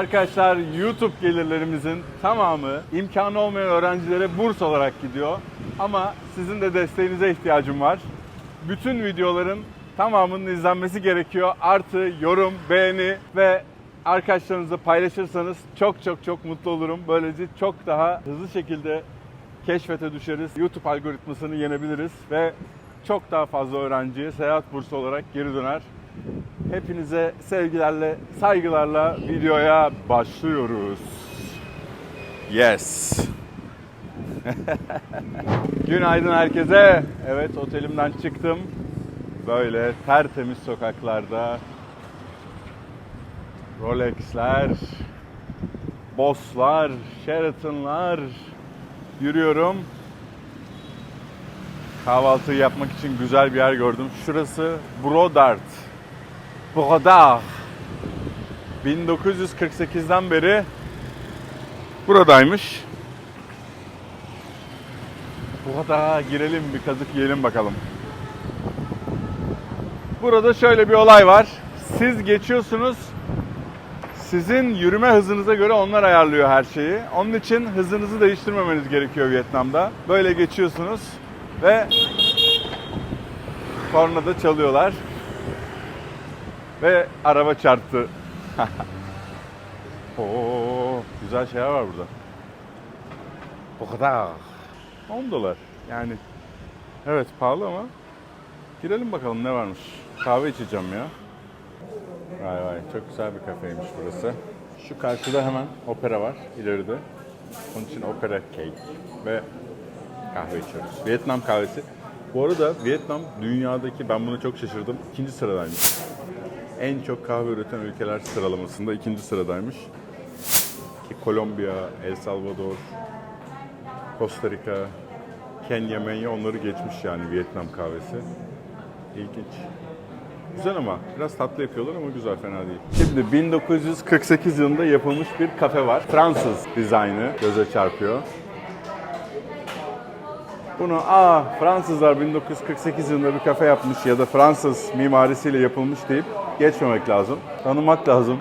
Arkadaşlar YouTube gelirlerimizin tamamı imkanı olmayan öğrencilere burs olarak gidiyor. Ama sizin de desteğinize ihtiyacım var. Bütün videoların tamamının izlenmesi gerekiyor. Artı yorum, beğeni ve arkadaşlarınızla paylaşırsanız çok çok çok mutlu olurum. Böylece çok daha hızlı şekilde keşfete düşeriz. YouTube algoritmasını yenebiliriz ve çok daha fazla öğrenciye seyahat bursu olarak geri döner. Hepinize sevgilerle, saygılarla videoya başlıyoruz. Yes. Günaydın herkese. Evet otelimden çıktım. Böyle tertemiz sokaklarda Rolex'ler, Boss'lar, Sheraton'lar yürüyorum. Kahvaltı yapmak için güzel bir yer gördüm. Şurası Brodart. Brodart. 1948'den beri buradaymış. Burada girelim bir kazık yiyelim bakalım. Burada şöyle bir olay var. Siz geçiyorsunuz. Sizin yürüme hızınıza göre onlar ayarlıyor her şeyi. Onun için hızınızı değiştirmemeniz gerekiyor Vietnam'da. Böyle geçiyorsunuz ve korna da çalıyorlar. Ve araba çarptı. Oo, güzel şeyler var burada. Bu kadar. 10 dolar. Yani evet pahalı ama girelim bakalım ne varmış. Kahve içeceğim ya. Vay vay çok güzel bir kafeymiş burası. Şu karşıda hemen opera var ileride. Onun için opera cake ve kahve içiyoruz. Vietnam kahvesi. Bu arada Vietnam dünyadaki ben buna çok şaşırdım. ikinci sıradaymış. En çok kahve üreten ülkeler sıralamasında ikinci sıradaymış. Ki Kolombiya, El Salvador, Costa Rica, Kenya, Menya onları geçmiş yani Vietnam kahvesi. İlginç. Güzel ama biraz tatlı yapıyorlar ama güzel fena değil. Şimdi 1948 yılında yapılmış bir kafe var. Fransız dizaynı göze çarpıyor. Bunu aa Fransızlar 1948 yılında bir kafe yapmış ya da Fransız mimarisiyle yapılmış deyip geçmemek lazım. Tanımak lazım.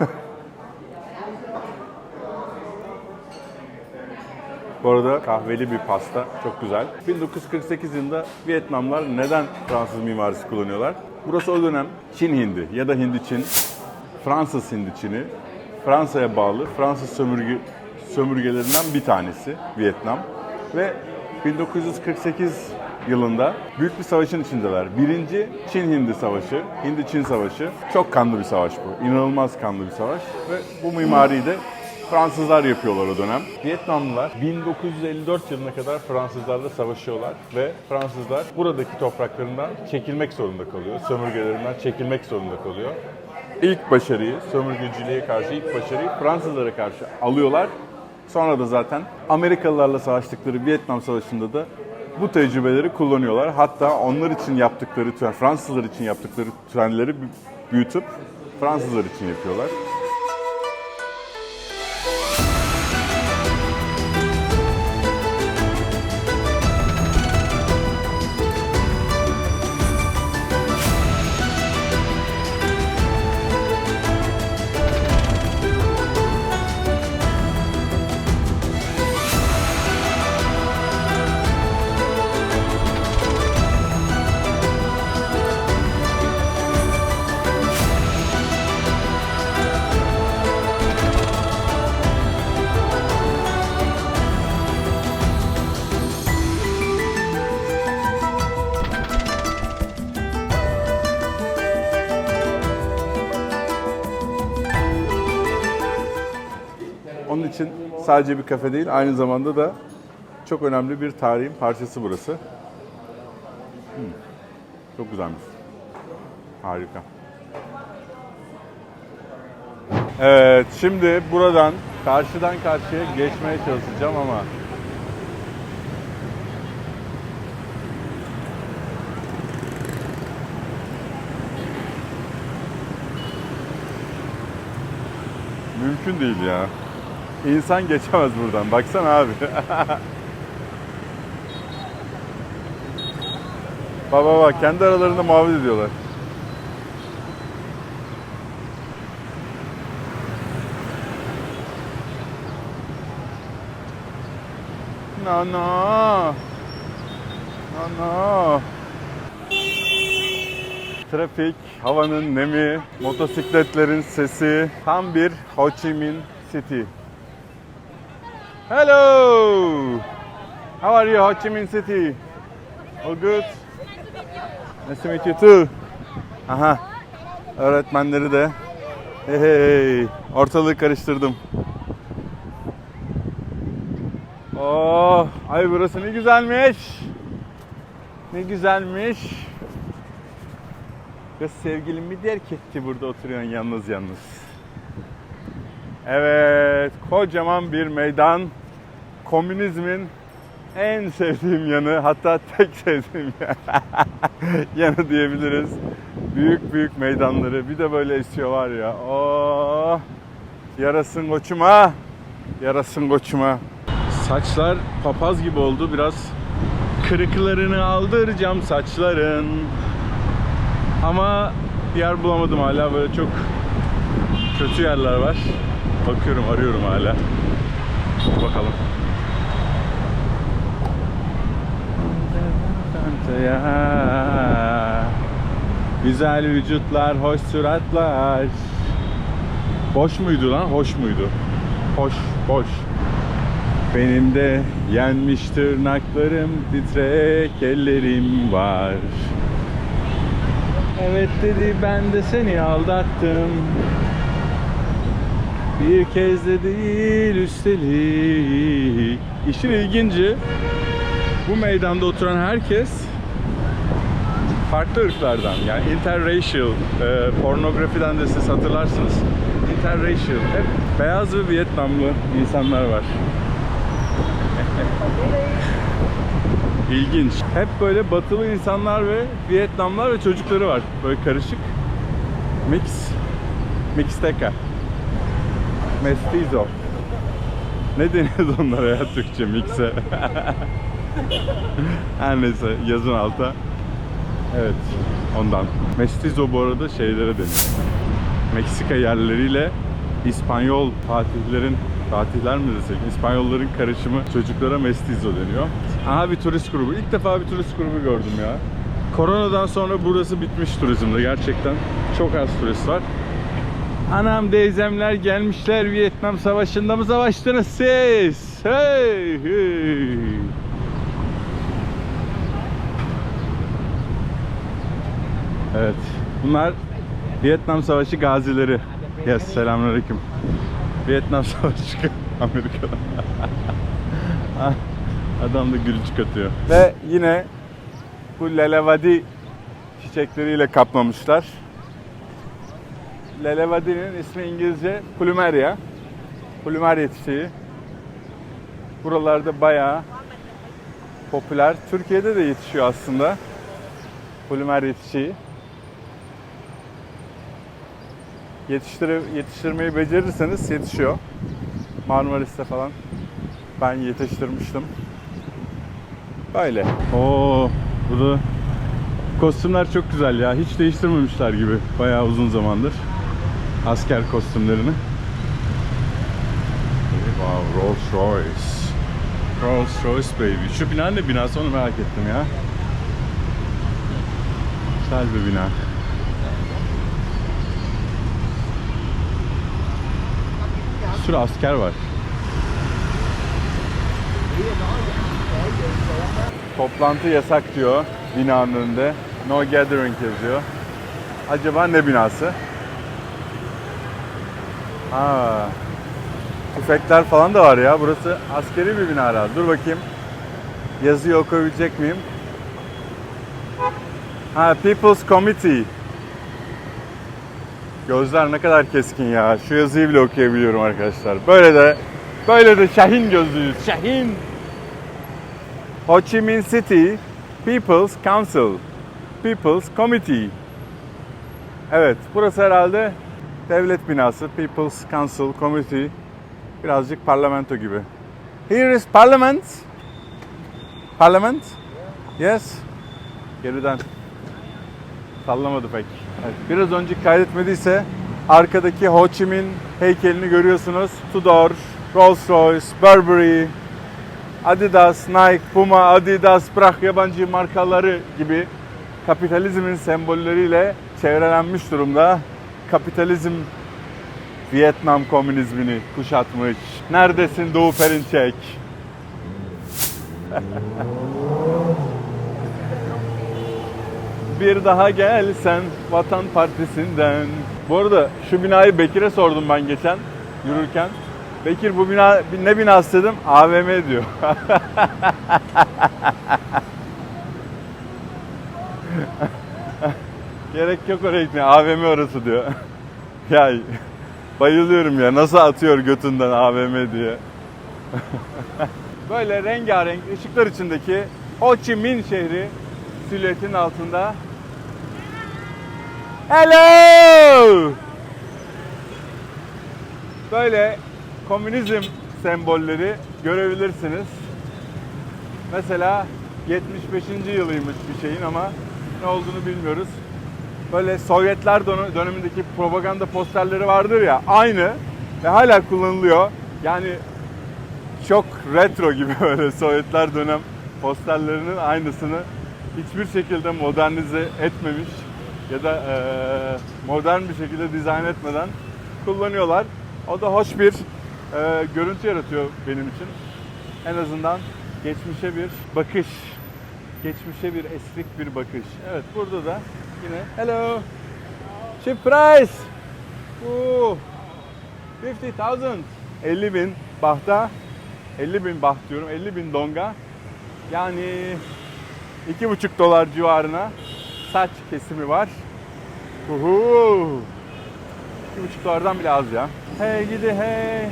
Bu arada kahveli bir pasta. Çok güzel. 1948 yılında Vietnamlar neden Fransız mimarisi kullanıyorlar? Burası o dönem Çin Hindi ya da Hindi Çin, Fransız Hindi Çin'i, Fransa'ya bağlı Fransız sömürge, sömürgelerinden bir tanesi Vietnam. Ve 1948 yılında büyük bir savaşın içindeler. Birinci Çin-Hindi Savaşı, Hindi-Çin Savaşı. Çok kanlı bir savaş bu. İnanılmaz kanlı bir savaş. Ve bu mimariyi de Fransızlar yapıyorlar o dönem. Vietnamlılar 1954 yılına kadar Fransızlarla savaşıyorlar ve Fransızlar buradaki topraklarından çekilmek zorunda kalıyor. Sömürgelerinden çekilmek zorunda kalıyor. İlk başarıyı, sömürgeciliğe karşı ilk başarıyı Fransızlara karşı alıyorlar. Sonra da zaten Amerikalılarla savaştıkları Vietnam Savaşı'nda da bu tecrübeleri kullanıyorlar. Hatta onlar için yaptıkları, tren, Fransızlar için yaptıkları trenleri büyütüp Fransızlar için yapıyorlar. Sadece bir kafe değil, aynı zamanda da çok önemli bir tarihin parçası burası. Hmm, Çok güzelmiş. Harika. Evet, şimdi buradan karşıdan karşıya geçmeye çalışacağım ama mümkün değil ya. İnsan geçemez buradan. Baksana abi. bak bak kendi aralarında muhabbet ediyorlar. No no. No no. Trafik, havanın nemi, motosikletlerin sesi tam bir Ho Chi Minh City. Hello. How are you, Ho Chi Minh City? All good? Nice to meet you too. Aha. Öğretmenleri de. Hey, hey. Ortalığı karıştırdım. Oh, ay burası ne güzelmiş. Ne güzelmiş. Kız sevgilim mi der ki etti burada oturuyorsun yalnız yalnız. Evet, kocaman bir meydan. Komünizmin en sevdiğim yanı, hatta tek sevdiğim yanı diyebiliriz. Büyük büyük meydanları, bir de böyle esiyor var ya. Oh, yarasın koçuma, yarasın koçuma. Saçlar papaz gibi oldu, biraz kırıklarını aldıracağım saçların. Ama yer bulamadım hala, böyle çok kötü yerler var. Bakıyorum, arıyorum hala. Bakalım. Güzel vücutlar, hoş suratlar. Boş muydu lan? Hoş muydu? Hoş, boş. Benim de yenmiş tırnaklarım, titrek ellerim var. Evet dedi ben de seni aldattım. Bir kez de değil üstelik. İşin ilginci bu meydanda oturan herkes farklı ırklardan yani interracial e, pornografiden de siz hatırlarsınız interracial hep beyaz ve Vietnamlı insanlar var. İlginç. Hep böyle batılı insanlar ve Vietnamlar ve çocukları var. Böyle karışık. Mix. Mixteca. Mestizo. Ne deniyordu onlara ya Türkçe mix'e? Her neyse yazın alta. Evet ondan. Mestizo bu arada şeylere deniyor. Meksika yerleriyle İspanyol fatihlerin Fatihler mi desek? İspanyolların karışımı çocuklara mestizo deniyor. Aha bir turist grubu. İlk defa bir turist grubu gördüm ya. Koronadan sonra burası bitmiş turizmde gerçekten. Çok az turist var. Anam teyzemler gelmişler Vietnam Savaşı'nda mı savaştınız siz? Hey, hey. Evet. Bunlar Vietnam Savaşı gazileri. Yes, selamünaleyküm. Vietnam Savaşı Amerika'da. Adam da gülücük atıyor. Ve yine bu lelevadi çiçekleriyle kaplamışlar. Lelevadi'nin ismi İngilizce Plumeria. Plumeria çiçeği. Buralarda bayağı popüler. Türkiye'de de yetişiyor aslında. Plumeria çiçeği. Yetiştir yetiştirmeyi becerirseniz yetişiyor. Marmaris'te falan ben yetiştirmiştim. Böyle. Oo, bu da kostümler çok güzel ya. Hiç değiştirmemişler gibi. Bayağı uzun zamandır. Asker kostümlerini. Wow, Rolls Royce. Rolls Royce baby. Şu bina ne binası onu merak ettim ya. Güzel bir bina. Bir sürü asker var. Toplantı yasak diyor binanın önünde. No gathering yazıyor. Acaba ne binası? Ha. Tüfekler falan da var ya. Burası askeri bir bina herhalde. Dur bakayım. Yazıyı okuyabilecek miyim? Ha, People's Committee. Gözler ne kadar keskin ya. Şu yazıyı bile okuyabiliyorum arkadaşlar. Böyle de böyle de Şahin gözlüyüz. Şahin. Ho Chi Minh City People's Council. People's Committee. Evet, burası herhalde devlet binası. People's Council Committee. Birazcık parlamento gibi. Here is parliament. Parliament? Yes. Geriden. Sallamadı pek. Evet, biraz önce kaydetmediyse arkadaki Ho Chi Minh heykelini görüyorsunuz. Tudor, Rolls Royce, Burberry, Adidas, Nike, Puma, Adidas, bırak yabancı markaları gibi kapitalizmin sembolleriyle çevrelenmiş durumda. Kapitalizm Vietnam komünizmini kuşatmış. Neredesin Doğu Perinçek? Bir daha gelsen Vatan Partisi'nden. Bu arada şu binayı Bekir'e sordum ben geçen yürürken. Bekir bu bina ne binası dedim? AVM diyor. Gerek yok oraya gitmeye. AVM orası diyor. ya bayılıyorum ya. Nasıl atıyor götünden AVM diye. Böyle rengarenk ışıklar içindeki Ho Chi Minh şehri silüetin altında. Hello! Böyle komünizm sembolleri görebilirsiniz. Mesela 75. yılıymış bir şeyin ama ne olduğunu bilmiyoruz. Böyle Sovyetler dönem- dönemindeki propaganda posterleri vardır ya aynı ve hala kullanılıyor. Yani çok retro gibi böyle Sovyetler dönem posterlerinin aynısını hiçbir şekilde modernize etmemiş ya da eee, modern bir şekilde dizayn etmeden kullanıyorlar. O da hoş bir eee, görüntü yaratıyor benim için. En azından geçmişe bir bakış. Geçmişe bir esrik bir bakış. Evet burada da yine hello. Cheap price. Oo. 50,000. 50 bin bahta. 50 bin baht diyorum. 50 bin donga. Yani 2,5 dolar civarına saç kesimi var. Uhu. 2,5 dolardan bile az ya. Hey gidi hey.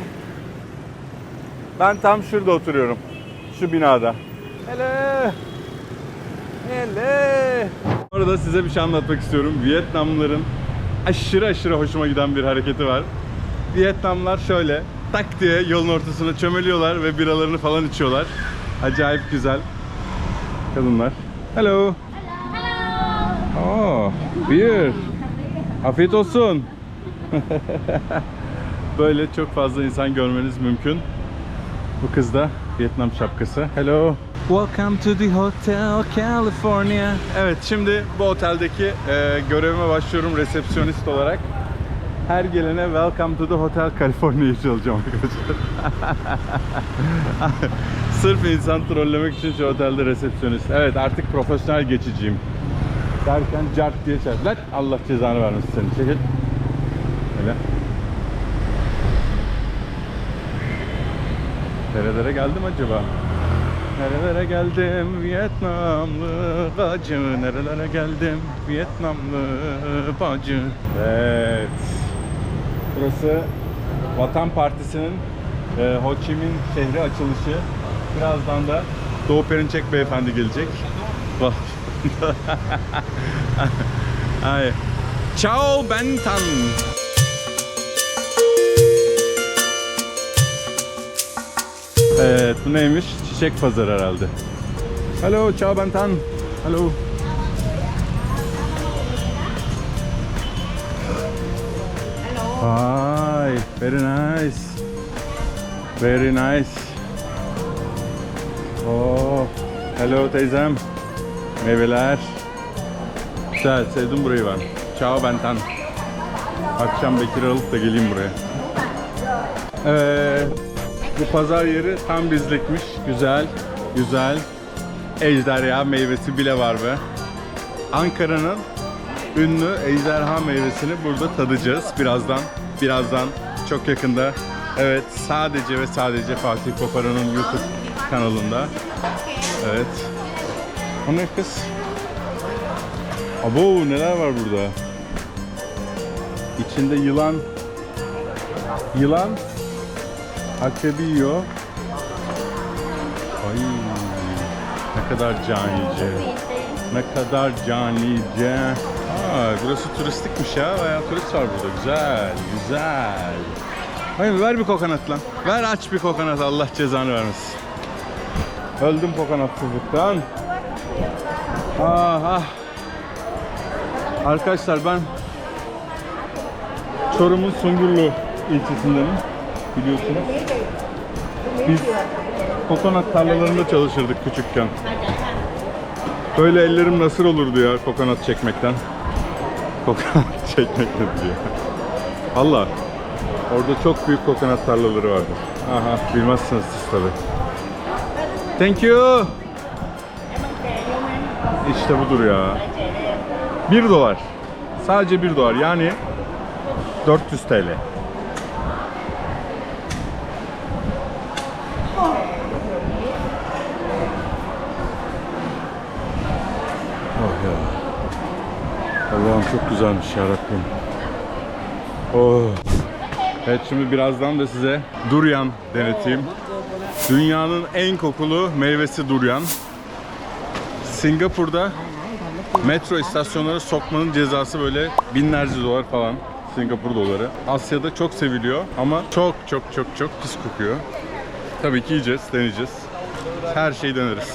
Ben tam şurada oturuyorum. Şu binada. Hele. Hele. Orada size bir şey anlatmak istiyorum. Vietnamlıların aşırı aşırı hoşuma giden bir hareketi var. Vietnamlar şöyle tak diye yolun ortasına çömeliyorlar ve biralarını falan içiyorlar. Acayip güzel kadınlar. Hello. Oh, beer. Afiyet olsun. Böyle çok fazla insan görmeniz mümkün. Bu kız da Vietnam şapkası. Hello. Welcome to the Hotel California. Evet şimdi bu oteldeki e, görevime başlıyorum resepsiyonist olarak. Her gelene Welcome to the Hotel California'yı çalacağım arkadaşlar. Sırf insan trollemek için şu otelde resepsiyonist. Evet artık profesyonel geçiciyim. Derken cart diye çarp. Lan Allah cezanı vermesin seni. Çekil. Öyle. Nerelere geldim acaba? Nerelere geldim? Vietnamlı bacı. Nerelere geldim? Vietnamlı bacı. Evet. Burası Vatan Partisi'nin e, Ho Chi Minh şehri açılışı. Birazdan da Doğu Perinçek beyefendi gelecek. Bak Ay. Ciao Ben Tan. Evet bu neymiş? Çiçek pazarı herhalde. Hello, ciao Bantan. Hello. Hi, very nice. Very nice. Oh, hello teyzem. Meyveler. Güzel, sevdim burayı ben. Ciao Bantan. Akşam Bekir alıp da geleyim buraya. Evet. Bu pazar yeri tam bizlikmiş. Güzel, güzel. Ejderha meyvesi bile var be. Ankara'nın ünlü ejderha meyvesini burada tadacağız birazdan. Birazdan çok yakında. Evet sadece ve sadece Fatih Koparan'ın YouTube kanalında. Evet. O ne kız? Abo neler var burada? İçinde yılan. Yılan Akrebi yiyor. Ay ne kadar canice. Ne kadar canice. Aa, burası turistikmiş ya. Bayağı turist var burada. Güzel, güzel. Hayır ver bir kokonat lan. Ver aç bir kokonat Allah cezanı vermesin. Öldüm kokanatsızlıktan. Ah ah. Arkadaşlar ben Çorum'un Sungurlu ilçesindenim biliyorsunuz. Biz kokonat tarlalarında çalışırdık küçükken. Böyle ellerim nasır olurdu ya kokonat çekmekten. Kokonat çekmekten diyor. Allah. Orada çok büyük kokonat tarlaları vardı. Aha bilmezsiniz siz tabi. Thank you. İşte budur ya. 1 dolar. Sadece 1 dolar yani 400 TL. Oh ya. Allah'ım çok güzelmiş ya Rabbim. Oh. Evet şimdi birazdan da size durian deneteyim. Dünyanın en kokulu meyvesi durian. Singapur'da metro istasyonlara sokmanın cezası böyle binlerce dolar falan. Singapur doları. Asya'da çok seviliyor ama çok çok çok çok pis kokuyor. Tabii ki yiyeceğiz, deneyeceğiz. Her şeyi deneriz.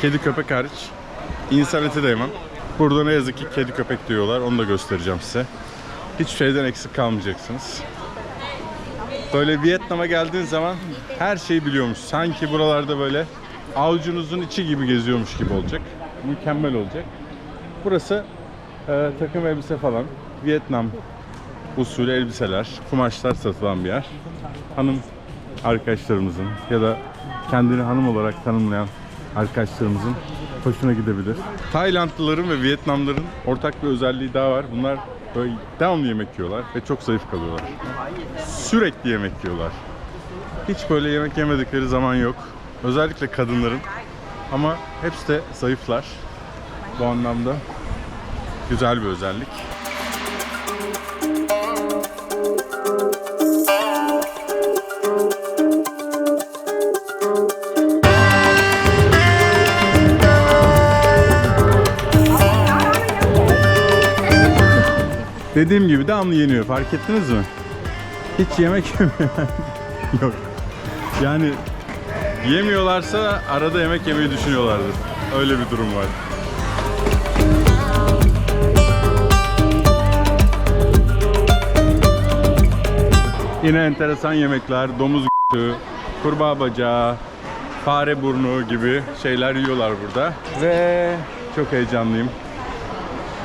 Kedi köpek hariç. İnsan eti de yemem. Burada ne yazık ki kedi köpek diyorlar. Onu da göstereceğim size. Hiçbir şeyden eksik kalmayacaksınız. Böyle Vietnam'a geldiğin zaman her şeyi biliyormuş. Sanki buralarda böyle avucunuzun içi gibi geziyormuş gibi olacak. Mükemmel olacak. Burası e, takım elbise falan. Vietnam usulü elbiseler, kumaşlar satılan bir yer. Hanım arkadaşlarımızın ya da kendini hanım olarak tanımlayan arkadaşlarımızın hoşuna gidebilir. Taylandlıların ve Vietnamlıların ortak bir özelliği daha var. Bunlar böyle devamlı yemek yiyorlar ve çok zayıf kalıyorlar. Sürekli yemek yiyorlar. Hiç böyle yemek yemedikleri zaman yok. Özellikle kadınların. Ama hepsi de zayıflar. Bu anlamda güzel bir özellik. Dediğim gibi devamlı yeniyor. Fark ettiniz mi? Hiç yemek yemiyor. Yok. Yani yemiyorlarsa arada yemek yemeyi düşünüyorlardır. Öyle bir durum var. Yine enteresan yemekler, domuz g***ü, kurbağa bacağı, fare burnu gibi şeyler yiyorlar burada. Ve çok heyecanlıyım.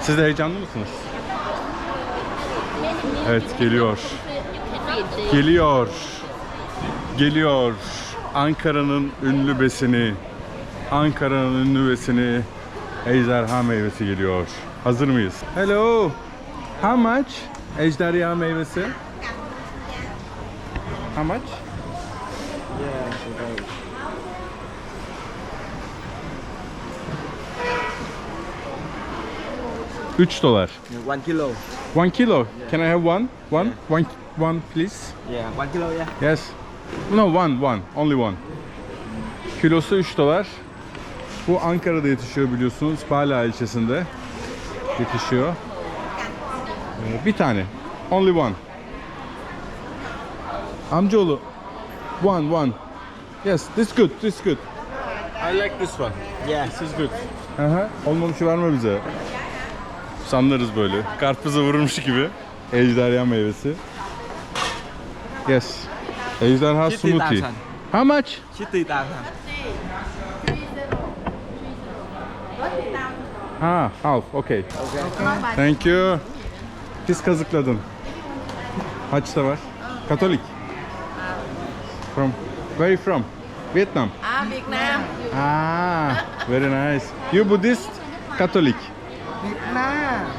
Siz de heyecanlı mısınız? Evet geliyor. Geliyor. Geliyor. Ankara'nın ünlü besini. Ankara'nın ünlü besini. Ejderha meyvesi geliyor. Hazır mıyız? Hello. How much? Ejderha meyvesi. How much? 3 dolar. One kilo. One kilo. Can I have one? One? One, one please. Yeah, one kilo. Yeah. Yes. No, one, one. Only one. Kilosu 3 dolar. Bu Ankara'da yetişiyor biliyorsunuz. Bala ilçesinde yetişiyor. Ee, Bir tane. Only one. Amcaoğlu. One, one. Yes, this good, this good. I like this one. Yeah. This is good. Aha, olmamışı verme bize. Sanlarız böyle. Karpuza vurulmuş gibi. Ejderha meyvesi. Yes. Ejderha Kitty smoothie. How much? Kitty thousand. Ha, half. Okay. Thank you. Pis kazıkladın. Haç da var. Katolik. From where you from? Vietnam. À, Việt Nam Ah, very nice. You Buddhist? Katolik.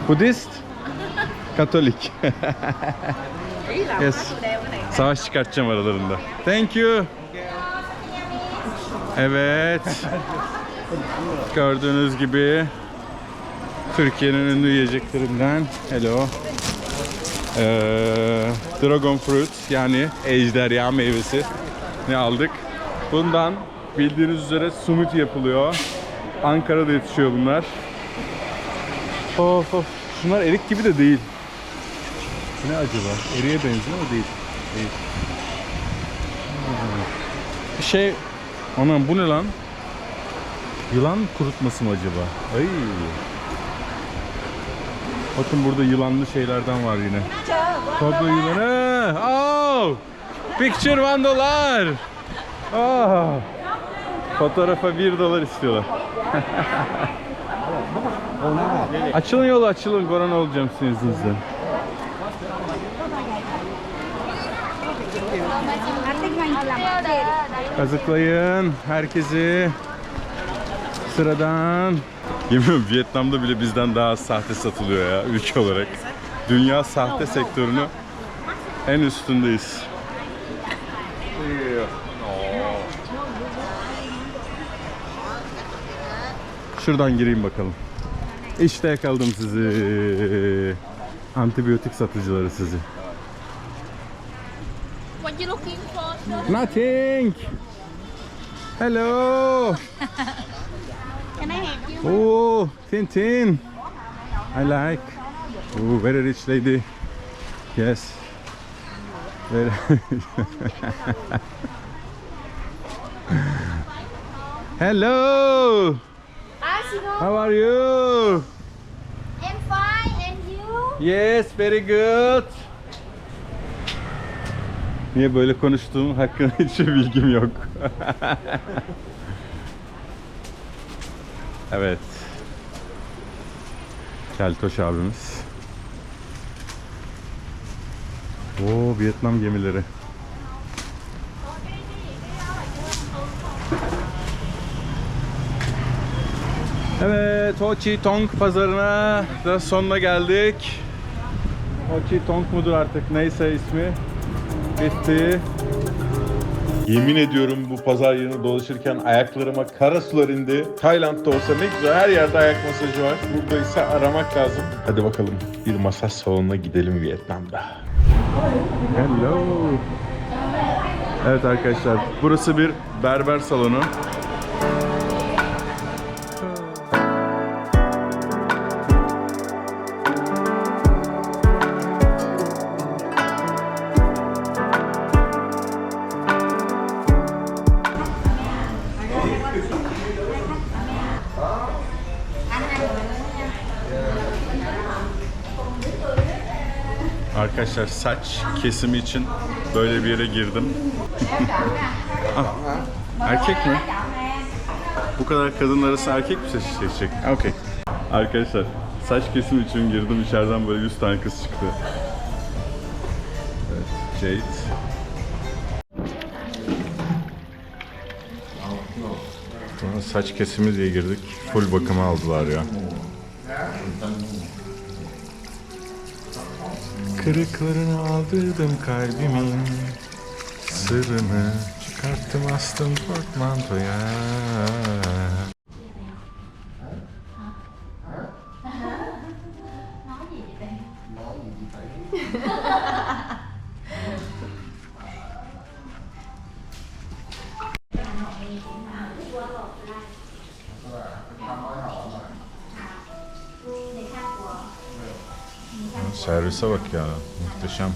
Buddhist? Katolik. Yes. Savaş çıkartacağım aralarında. Thank you. Evet. Gördüğünüz gibi Türkiye'nin ünlü yiyeceklerinden hello. Ee, dragon fruit yani ejderha meyvesi ne aldık. Bundan bildiğiniz üzere smoothie yapılıyor. Ankara'da yetişiyor bunlar. Of of. Şunlar erik gibi de değil. Bu ne acaba? Eriye benziyor ama değil. Değil. Bir şey... Anam bu ne lan? Yılan kurutması mı acaba? Ay. Bakın burada yılanlı şeylerden var yine. Kobra yılanı. Oh! Picture one dollar. Aa, fotoğrafa 1 dolar istiyorlar. açılın yolu açılın. Korona olacağım sizin yüzünüzden. Kazıklayın herkesi. Sıradan. Yemin Vietnam'da bile bizden daha sahte satılıyor ya ülke olarak. Dünya sahte sektörünü en üstündeyiz. Şuradan gireyim bakalım. İşte yakaladım sizi. Antibiyotik satıcıları sizi. What you looking for? Nothing. Hello. Can I help you? Oh, Tintin. I like. Oh, very rich lady. Yes. Very Hello. How are you? I'm fine, and you? Yes, very good. Niye böyle konuştuğum hakkında hiçbir bilgim yok. evet. Keltoş abimiz. Oo, Vietnam gemileri. Evet, Ho Chi Tong pazarına da sonuna geldik. Ho Chi Tong mudur artık neyse ismi. Bitti. Yemin ediyorum bu pazar yerine dolaşırken ayaklarıma kara sular indi. Tayland'da olsa ne güzel her yerde ayak masajı var. Burada ise aramak lazım. Hadi bakalım bir masaj salonuna gidelim Vietnam'da. Hello. Evet arkadaşlar burası bir berber salonu. Arkadaşlar saç kesimi için böyle bir yere girdim. ah, erkek mi? Bu kadar kadın arasında erkek mi seç- seçecek? Okey. Arkadaşlar saç kesim için girdim içeriden böyle 100 tane kız çıktı. Evet, Jade. Saç kesimi diye girdik. Full bakıma aldılar ya. Kırıklarını aldırdım kalbimin. Sırrını çıkarttım astım portmantoya Servise bak ya muhteşem.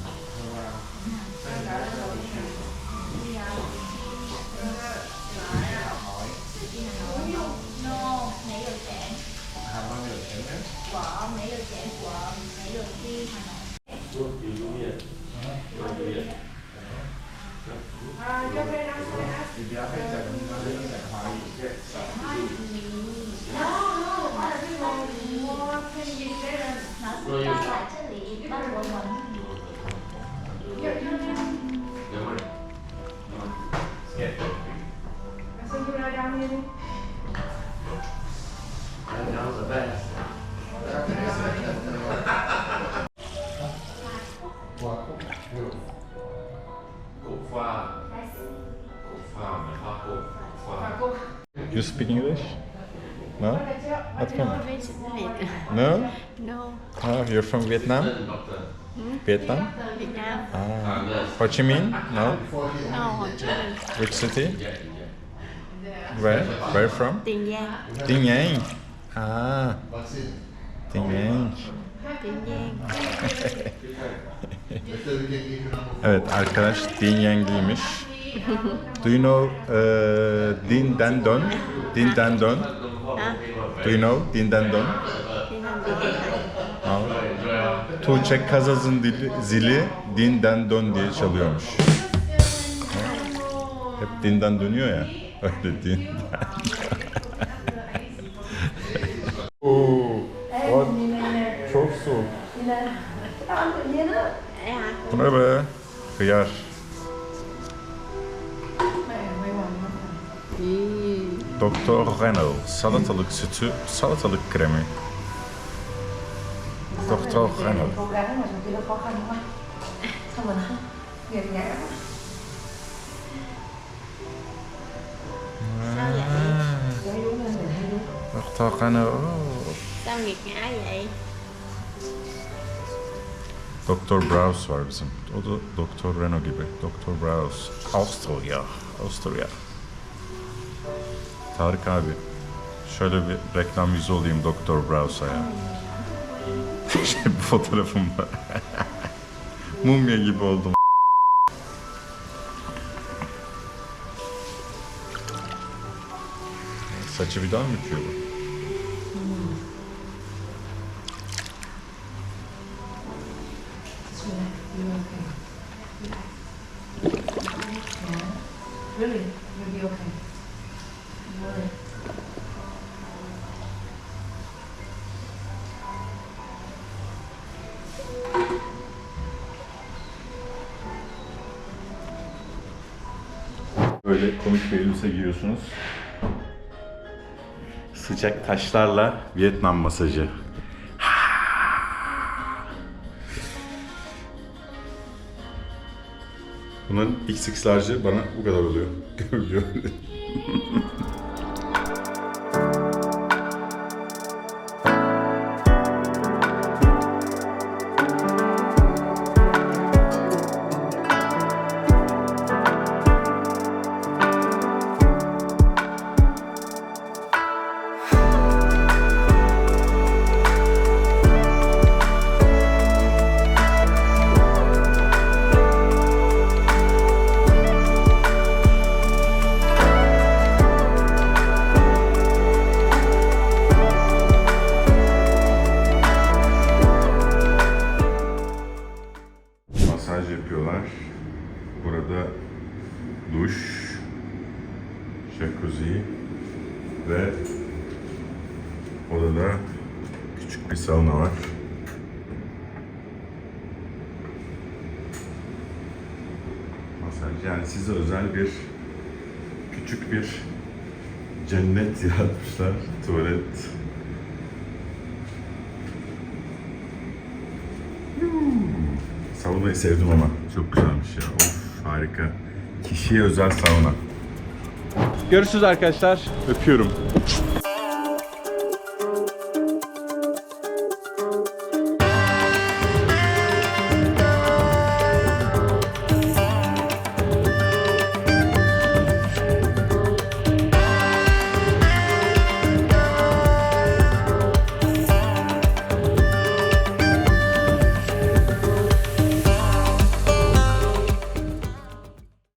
Speak English? No? Not from No? No, Oh, you're from Vietnam? Vietnam? Việt Nam. Ah. Ho Chi Minh? No? No, Hồ Chí Minh. Which city? Where? Where from? Tiền Giang. Tiên Nhang. Ah. Tiên Nhang. Tiền Giang. Evet arkadaş Din Yang'liymiş. Do you know uh, Din Dan Don? Din Dan Don? Hả? Do you know Din Dan Don? Tiền làm gì vậy? Ha. Tuğçe Kazaz'ın dili, zili Din Dan Don diye çalıyormuş. Hep dinden dönüyor ya. Öyle dinden. Oo, çok soğuk. Bu ne be? Hıyar. Torreno, salatalık sütü, salatalık kremi. Doktor Reno. Doktor Reno. Sao nghiệt ngã vậy? Doktor Braus var Doktor Reno gibi. Doktor Austria. Austria. Tarık abi. Şöyle bir reklam yüzü olayım Doktor Braus'a ya. şey, bu fotoğrafımda. Mumya gibi oldum. Saçı bir daha mı büküyor bu? Giyiyorsunuz. Sıcak taşlarla Vietnam masajı. Bunun XX large'ı bana bu kadar oluyor. Görülüyor. Odada küçük bir sauna var. Masaj yani size özel bir küçük bir cennet yaratmışlar. Tuvalet. Saunayı sevdim ama çok güzelmiş ya. Of harika. Kişiye özel sauna. Görüşürüz arkadaşlar. Öpüyorum.